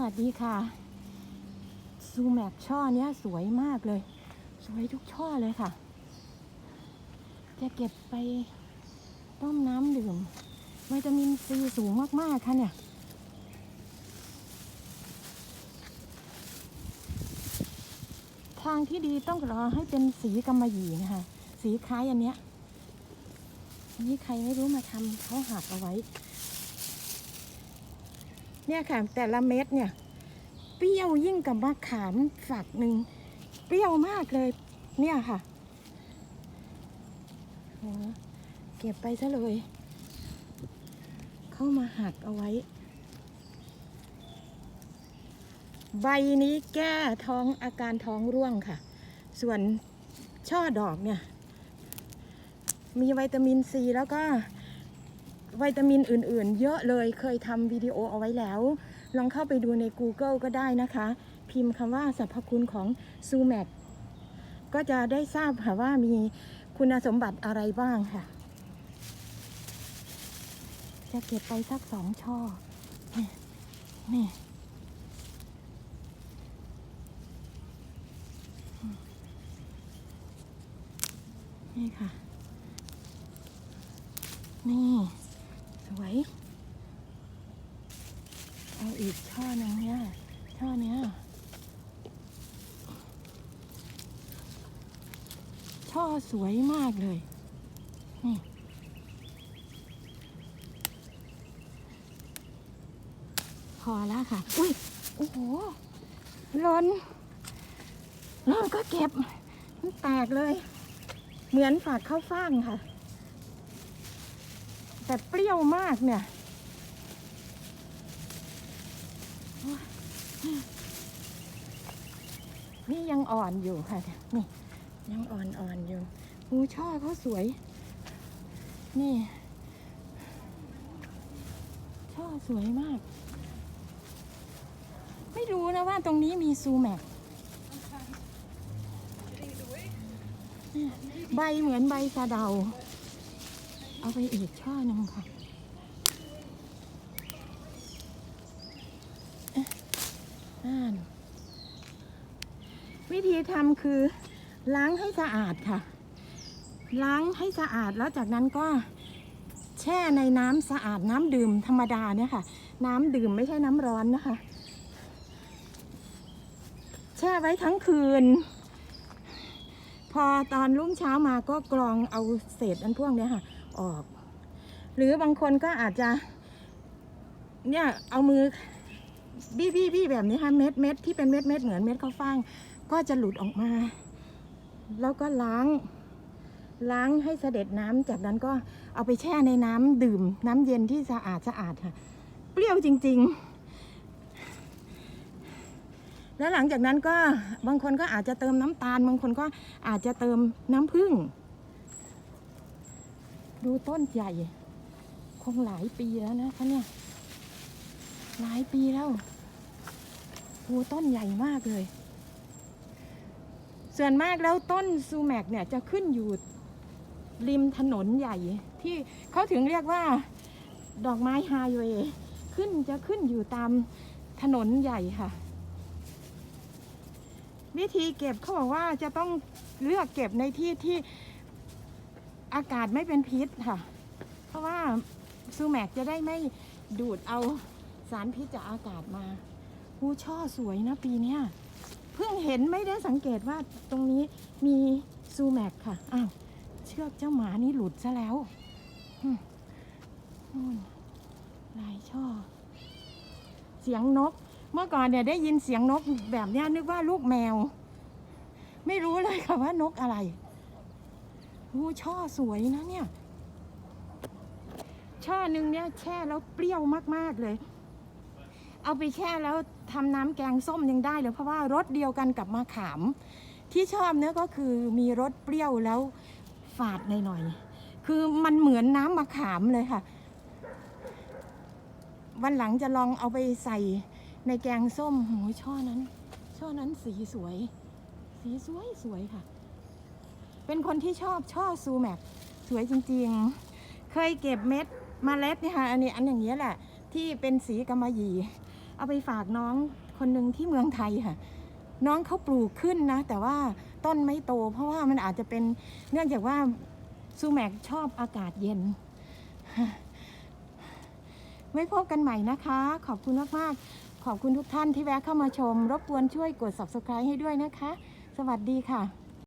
วัสดีค่ะซูแมกช่อเนี้ยสวยมากเลย สวยทุกช่อเลยค่ะ จะเก็บไปต้มน้ำดื่มวิตามินซีสูงมากๆค่ะเนี่ยทางที่ดีต้องรอให้เป็นสีกำมะหยี่นะคะ สีคล้ายอันเนี้ยอันนี้ใครไม่รู้มาทำเขาหักเอาไว้ เนี่ยค่ะแต่ละเม็ดเนี่ย เปรี้ยวยิ่งกับมะขามฝักหนึ่งเปรี้ยวมากเลย เนี่ยค่ะเก็บไปซะเลย เข้ามาหักเอาไว้ ใบนี้แก้ท้องอาการท้องร่วงค่ะ ส่วนช่อดอกเนี่ย มีวิตามินซีแล้วก็ วิตามินอื่นๆ เยอะเลยเคยทำวิดีโอเอาไว้แล้ว ลองเข้าไปดูใน Google ก็ได้นะคะ พิมพ์คำว่าสรรพคุณของซูแมกก็จะได้ทราบค่ะว่ามีคุณสมบัติอะไรบ้างค่ะ จะเก็บไปสักสองช่อนี่นี่นี่ค่ะ นี่ วยเอาอีกช่อหนึ่งเนี่ยช่อเนี้ยช่อสวยมากเลย นี่พอแล้วค่ะ อุ้ย โอ้โหล่นล้วก็เก็บ มันแตกเลย เหมือนฝาดข้าวฟ่างค่ะ แต่เปรี้ยวมากเนี่ยนี่ยังอ่อนอยู่ค่ะนี่ยังอ่อนอ่อนอยู่หูช่อเขาสวย นี่ ช่อสวยมาก ไม่รู้นะว่าตรงนี้มีซูแมกเนี่ยใบเหมือนใบสะเดา เอาไปอีกช่อหนึ่งค่ะเอ๊ะอ่านวิธีทำคือล้างให้สะอาดค่ะ ล้างให้สะอาดแล้วจากนั้นก็แช่ในน้ำสะอาดน้ำดื่มธรรมดาเนี่ยค่ะ น้ำดื่มไม่ใช่น้ำร้อนนะคะ แช่ไว้ทั้งคืน พอตอนรุ่งเช้ามาก็กรองเอาเศษอันพวกเนี้ยค่ะ ออก หรือบางคนก็อาจจะ เนี่ยเอามือบี้บี้บี้แบบนี้ค่ะเม็ดเม็ดที่เป็นเม็ดเม็ดเหมือนเม็ดข้าวฟ่าง ก็จะหลุดออกมา แล้วก็ล้าง ล้างให้เสด็จน้ำจากนั้นก็เอาไปแช่ในน้ำดื่ม น้ำเย็นที่สะอาดสะอาดค่ะ เปรี้ยวจริง ๆ แล้วหลังจากนั้นก็บางคนก็อาจจะเติมน้ำตาล บางคนก็อาจจะเติมน้ำผึ้ง ดูต้นใหญ่ คงหลายปีแล้วนะคะเนี่ย หลายปีแล้วโอ้ต้นใหญ่มากเลย ส่วนมากแล้วต้นซูแมกเนี่ยจะขึ้นอยู่ริมถนนใหญ่ ที่เขาถึงเรียกว่าดอกไม้ไฮเวย์ขึ้นจะขึ้นอยู่ตามถนนใหญ่ค่ะ วิธีเก็บเขาบอกว่าจะต้องเลือกเก็บในที่ที่ อากาศไม่เป็นพิษค่ะ เพราะว่าซูแมกจะได้ไม่ดูดเอาสารพิษจากอากาศมาหูช่อสวยนะปีเนี้ยเพิ่งเห็นไม่ได้สังเกตว่าตรงนี้มีซูแมกค่ะ อ้าว เชือกเจ้าหมานี่หลุดซะแล้วอืมนู่นลายช่อ เสียงนก เมื่อก่อนเนี่ยได้ยินเสียงนกแบบนี้นึกว่าลูกแมว ไม่รู้เลยค่ะว่านกอะไร หูช่อสวยนะเนี่ย ช่อหนึ่งเนี่ยแช่แล้วเปรี้ยวมากๆเลย เอาไปแช่แล้วทำน้ำแกงส้มยังได้เลยเพราะว่ารสเดียวกันกับมะขาม ที่ชอบเนี่ยก็คือมีรสเปรี้ยวแล้วฝาดหน่อยๆคือมันเหมือนน้ำมะขามเลยค่ะ วันหลังจะลองเอาไปใส่ในแกงส้มโหช่อนั้น ช่อนั้นสีสวย สีสวยสวยค่ะ เป็นคนที่ชอบช่อซูแมกสวยจริงๆ เคยเก็บเม็ดมาเล็ดนี่ค่ะอันนี้อันอย่างเงี้ยแหละ ที่เป็นสีกำมะหยี่ เอาไปฝากน้องคนหนึ่งที่เมืองไทยค่ะ น้องเขาปลูกขึ้นนะ แต่ว่าต้นไม่โต เพราะว่ามันอาจจะเป็นเนื่องจากว่าซูแมกชอบอากาศเย็นไว้พบกันใหม่นะคะ ขอบคุณมากๆ ขอบคุณทุกท่านที่แวะเข้ามาชม รบกวนช่วยกด subscribe ให้ด้วยนะคะ สวัสดีค่ะ